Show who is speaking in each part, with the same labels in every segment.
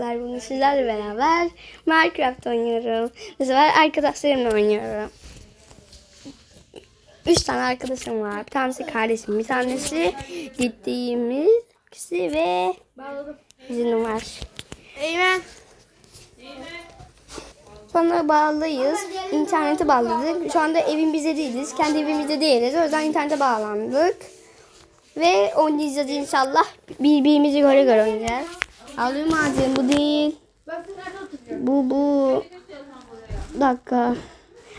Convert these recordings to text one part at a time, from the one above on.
Speaker 1: Arkadaşlar bugün sizlerle beraber Minecraft oynuyorum. Bu sefer arkadaşlarımla oynuyorum. Üç tane arkadaşım var. Bir tanesi kardeşim, bir tanesi gittiğimiz kişi ve bizim var.
Speaker 2: Eymen.
Speaker 1: Sonra bağlıyız. İnternete bağladık. Şu anda evin bize değiliz. Kendi evimizde değiliz. O yüzden internete bağlandık. Ve oynayacağız inşallah. Birbirimizi göre göre oynayacağız. Alıyorum ağacım bu değil. Bu bu. Bir dakika.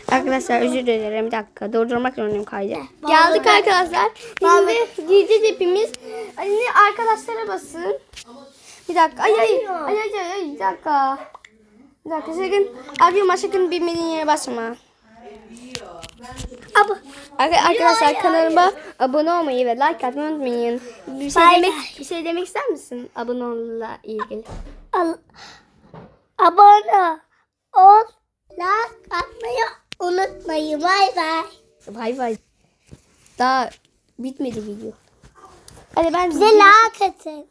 Speaker 1: Arkadaşlar özür dilerim bir dakika. Durdurmak zorundayım kaydı. Geldik arkadaşlar. Şimdi gireceğiz hepimiz. Hani arkadaşlara basın. Bir dakika. Ay ay. Ay ay ay. Bir dakika. Bir dakika sakın. Arıyorum sakın bilmediğin yere basma. Ab Arka- Arkadaşlar kanalıma abone olmayı ve like atmayı unutmayın. Bir şey
Speaker 2: Bay
Speaker 1: demek bir şey demek ister misin abone olmakla ilgili?
Speaker 2: Al, abone ol, like atmayı unutmayın. Bay bay.
Speaker 1: Bay bay. Daha bitmedi video. Hadi ben
Speaker 2: Bize like atın.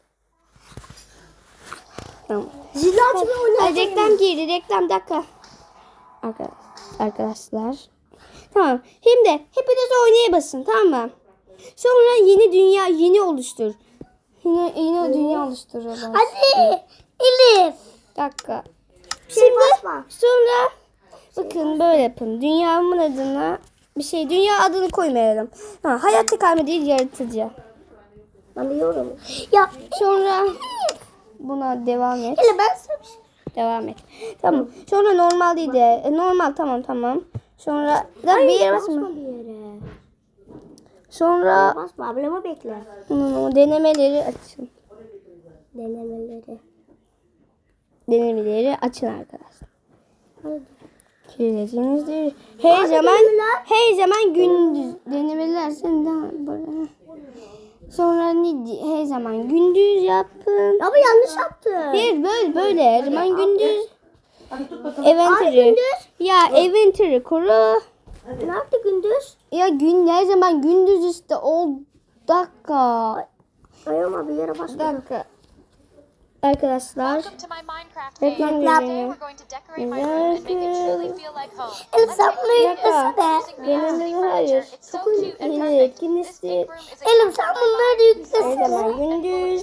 Speaker 1: Tamam.
Speaker 2: Zil açmayı
Speaker 1: Hadi reklam girdi. Reklam dakika. Arka- Arkadaşlar. Tamam. Şimdi hepiniz oynaya basın tamam mı? Sonra yeni dünya yeni oluştur. Yeni, yeni dünya oluşturalım.
Speaker 2: Hadi Elif.
Speaker 1: Dakika.
Speaker 2: şey
Speaker 1: Şimdi
Speaker 2: basma.
Speaker 1: sonra bakın böyle yapın. Dünyamın adına bir şey dünya adını koymayalım. Ha, hayatta kalma değil yaratıcı.
Speaker 2: Alıyorum. Ya
Speaker 1: Sonra buna devam et.
Speaker 2: Elif ben sana bir şey
Speaker 1: Devam et. Tamam. Sonra normal değil de e, normal tamam tamam. Sonra da bir yere basma.
Speaker 2: basma bir yere.
Speaker 1: Sonra
Speaker 2: Basma ablama bekle.
Speaker 1: hmm, denemeleri açın.
Speaker 2: Denemeleri.
Speaker 1: Denemeleri açın arkadaşlar.
Speaker 2: Hadi.
Speaker 1: Kirletinizdir. Her zaman her zaman gündüz denemeler senden böyle. Sonra ne di- her zaman gündüz yapın.
Speaker 2: Ama yanlış yaptın.
Speaker 1: Hayır böyle böyle her zaman gündüz.
Speaker 2: Ay gündüz.
Speaker 1: Ya inventory koru.
Speaker 2: Ne yaptı gündüz?
Speaker 1: Ya gün her zaman gündüz işte o dakika.
Speaker 2: Ay ama bir yere
Speaker 1: Bir
Speaker 2: basma.
Speaker 1: dakika. Arkadaşlar.
Speaker 3: Welcome to my Minecraft.
Speaker 1: Reklam
Speaker 3: Today we're going to decorate my room and make it truly feel like home.
Speaker 2: Elif sen bunu
Speaker 1: Bir
Speaker 2: yüklesene.
Speaker 1: dakika. Denemeleri hayır.
Speaker 3: It's so cute and
Speaker 1: Yine
Speaker 3: perfect. This
Speaker 1: etkinleştir.
Speaker 3: big room is a
Speaker 2: Elif sen bunları
Speaker 1: Her
Speaker 2: yüklesene.
Speaker 1: zaman gündüz.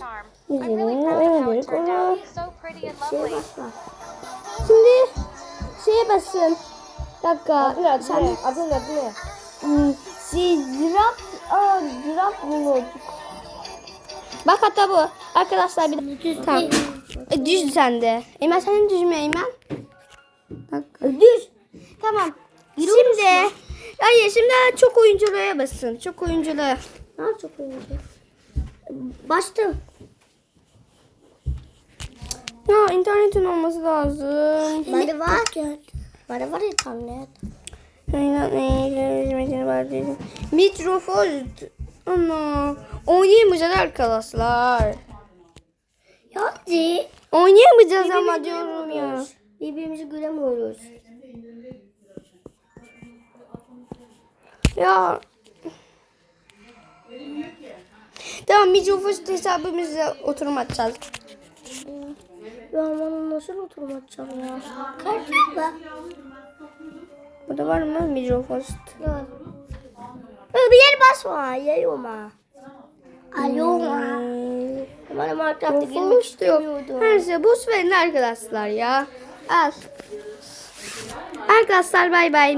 Speaker 3: I'm really
Speaker 1: Gündüz.
Speaker 3: proud of how it turned out. It's so pretty and lovely.
Speaker 2: basma.
Speaker 1: Şimdi şeye basın. Bir dakika. Sen
Speaker 2: Adın adı ne?
Speaker 1: Hmm, şey, draft, aa, draft bulunduk. Bak hatta bu. Arkadaşlar bir düz tamam. E, düz sende. Eymen senin düz mü Eymen? Bak. Düz. Tamam. Şimdi. Hayır şimdi çok oyunculuğa basın. Çok oyunculuğa.
Speaker 2: Ne çok oyuncu? Bastım.
Speaker 1: Ya internetin olması lazım.
Speaker 2: Bende var. Bende var internet.
Speaker 1: Mitrofon. Ana. Oynayamayacağız arkadaşlar.
Speaker 2: Hadi.
Speaker 1: Oynayamayacağız ama diyorum ya.
Speaker 2: Birbirimizi göremiyoruz.
Speaker 1: Ya. Tamam mikrofon hesabımızla oturum açacağız.
Speaker 2: Ya bana nasıl oturum açacağım ya? Mı?
Speaker 1: Burada var mı mikrofon?
Speaker 2: Ya Bir yere basma. Yayoma. Ayoma. Bana Minecraft'a girmek istemiyordum.
Speaker 1: Her şey boş verin arkadaşlar ya. Al. Arkadaşlar bay bay.